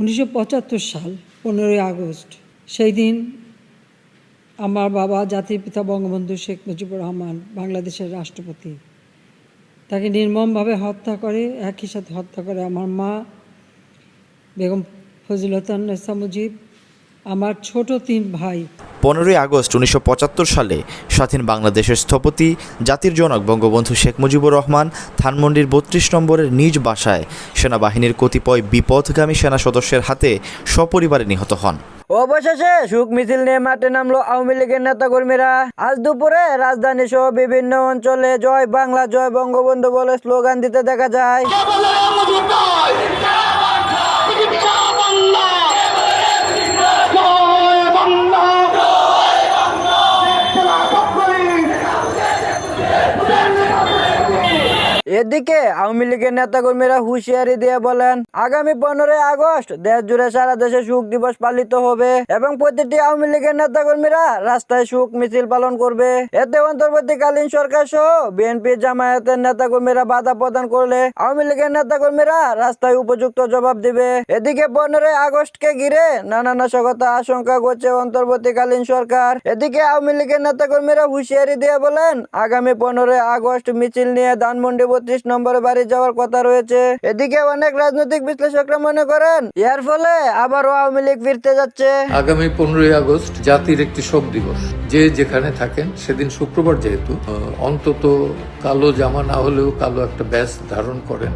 উনিশশো পঁচাত্তর সাল, পনেরোই আগস্ট, সেই দিন আমার বাবা জাতির পিতা বঙ্গবন্ধু শেখ মুজিবুর রহমান বাংলাদেশের রাষ্ট্রপতি। তাকে নির্মমভাবে হত্যা করে, একই সাথে হত্যা করে আমার মা বেগম ফজিলতান্নেসা মুজিব, আমার ছোট তিন ভাই। পনেরোই আগস্ট উনিশশো পঁচাত্তর সালে স্বাধীন বাংলাদেশের স্থপতি জাতির জনক বঙ্গবন্ধু শেখ মুজিবুর রহমান ধানমন্ডির বত্রিশ নম্বরের নিজ বাসায় সেনাবাহিনীর কতিপয় বিপথগামী সেনা সদস্যের হাতে সপরিবারে নিহত হন। অবশেষে সুখ মিছিল নিয়ে মাঠে নামলো আওয়ামী লীগের নেতাকর্মীরা। আজ দুপুরে রাজধানী সহ বিভিন্ন অঞ্চলে জয় বাংলা জয় বঙ্গবন্ধু বলে স্লোগান দিতে দেখা যায়। এদিকে আওয়ামী লীগের নেতাকর্মীরা হুঁশিয়ারি দিয়ে বলেন, আগামী পনেরোই আগস্ট দেশ জুড়ে সারা দেশে সুখ দিবস পালিত হবে এবং প্রতিটি আওয়ামী লীগের নেতাকর্মীরা রাস্তায় সুখ মিছিল পালন করবে। এতে অন্তর্বর্তীকালীন সরকার সহ বিএনপি জামায়াতের নেতাকর্মীরা বাধা প্রদান করলে আওয়ামী লীগের নেতাকর্মীরা রাস্তায় উপযুক্ত জবাব দিবে। এদিকে পনেরোই আগস্টকে ঘিরে নানা নাশকতা আশঙ্কা করছে অন্তর্বর্তীকালীন সরকার। এদিকে আওয়ামী লীগের নেতাকর্মীরা হুঁশিয়ারি দিয়ে বলেন, আগামী পনেরোই আগস্ট মিছিল নিয়ে ধানমন্ডি বত্রিশ নম্বরে বাড়ি যাওয়ার কথা রয়েছে। এদিকে অনেক রাজনৈতিক বিশ্লেষকরা মনে করেন, এর ফলে আবারও আওয়ামী লীগ ফিরতে যাচ্ছে। আগামী পনেরোই আগস্ট জাতির একটি শোক দিবস। যে যেখানে থাকেন, সেদিন শুক্রবার যেহেতু অন্তত কালো জামা না হলেও কালো একটা ব্যাস ধারণ করেন।